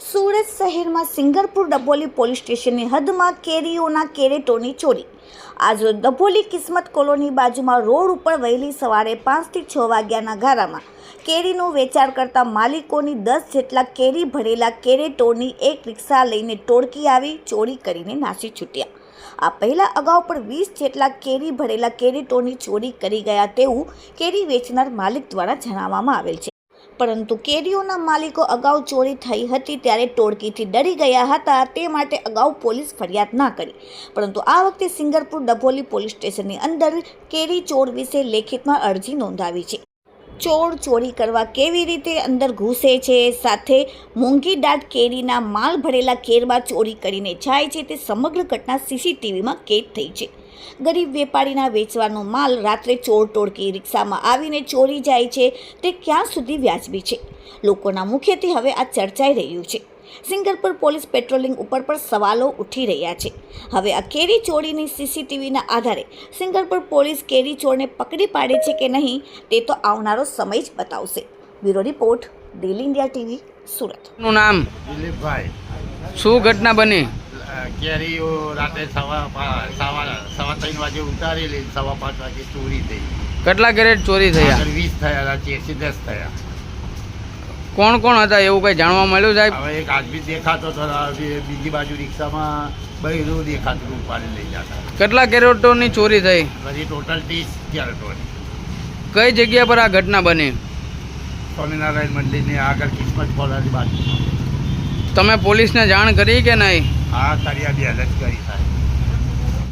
સુરત શહેરમાં સિંગરપુર ડભોલી પોલીસ સ્ટેશનની હદમાં કેરીઓના કેરેટોની ચોરી. આજે ડભોલી કિસ્મત કોલોની બાજુમાં રોડ ઉપર વહેલી સવારે પાંચથી છ વાગ્યાના ગારામાં કેરીનું વેચાણ કરતા માલિકોની દસ જેટલા કેરી ભરેલા કેરેટોની એક રિક્ષા લઈને ટોળકી આવી, ચોરી કરીને નાસી છૂટ્યા. આ પહેલા અગાઉ પણ વીસ જેટલા કેરી ભરેલા કેરેટોની ચોરી કરી ગયા તેવું કેરી વેચનાર માલિક દ્વારા જણાવવામાં આવેલ છે. પરંતુ કેરીઓના માલિકો અગાઉ ચોરી થઈ હતી ત્યારે ટોળકીથી ડરી ગયા હતા. તે માટે અગાઉ પોલીસ ફરિયાદ ના કરી. પરંતુ આ વખતે સિંગરપુર ડભોલી પોલીસ સ્ટેશનની અંદર કેરી ચોર વિશે લેખિતમાં અરજી નોંધાવી છે. ચોર ચોરી કરવા કેવી રીતે અંદર ઘૂસે છે, સાથે મોંઘી દાટ કેરીના માલ ભરેલા કેરમાં ચોરી કરીને જાય છે તે સમગ્ર ઘટના સીસીટીવીમાં કેદ થઈ છે. ગરીબ વેપારીના વેચવાનો માલ રાત્રે ચોર ટોળકી રિક્ષામાં આવીને ચોરી જાય છે તે ક્યાં સુધી વ્યાજબી છે? લોકોના મુખ્યથી હવે આ ચર્ચાઈ રહ્યું છે. સિંગરપુર પોલીસ પેટ્રોલિંગ ઉપર પણ સવાલો ઉઠી રહ્યા છે. હવે આ કેરી ચોરીની સીસીટીવીના આધારે સિંગરપુર પોલીસ કેરી ચોરને પકડી પાડે છે કે નહીં તે તો આવનારો સમય જ બતાવશે. Bureau report daily India TV Surat. નું નામ? દિલીપભાઈ. શું ઘટના બની? કેરીઓ રાતે સવા સવા સવા ત્રણ વાગે ઉતારેલી સવા પાંચ વાગે ચોરી થઈ. કેટલા કેરેટ ચોરી થયા? વીસ થયા એસી દસ થયા. કોણ કોણ હતા? એવું કઈ જાણવા મળ્યું સાહેબ? હવે એક આદમી દેખાતો હતો બીજી બાજુ રિક્ષામાં બૈરું દેખાતું ઉપાડી લઈ જતા કેટલા કેરેટોની ચોરી થઈ? પછી ટોટલ ત્રીસ કેરેટોની. કઈ જગ્યા પર આ ઘટના બની? સ્વામિનારાયણ મંદિરની આગળ કિસ્મત કોલાની બાજુ. તમે પોલીસને જાણ કરી કે નહીં? આ કર્યા બે અલગ કરી સાહેબ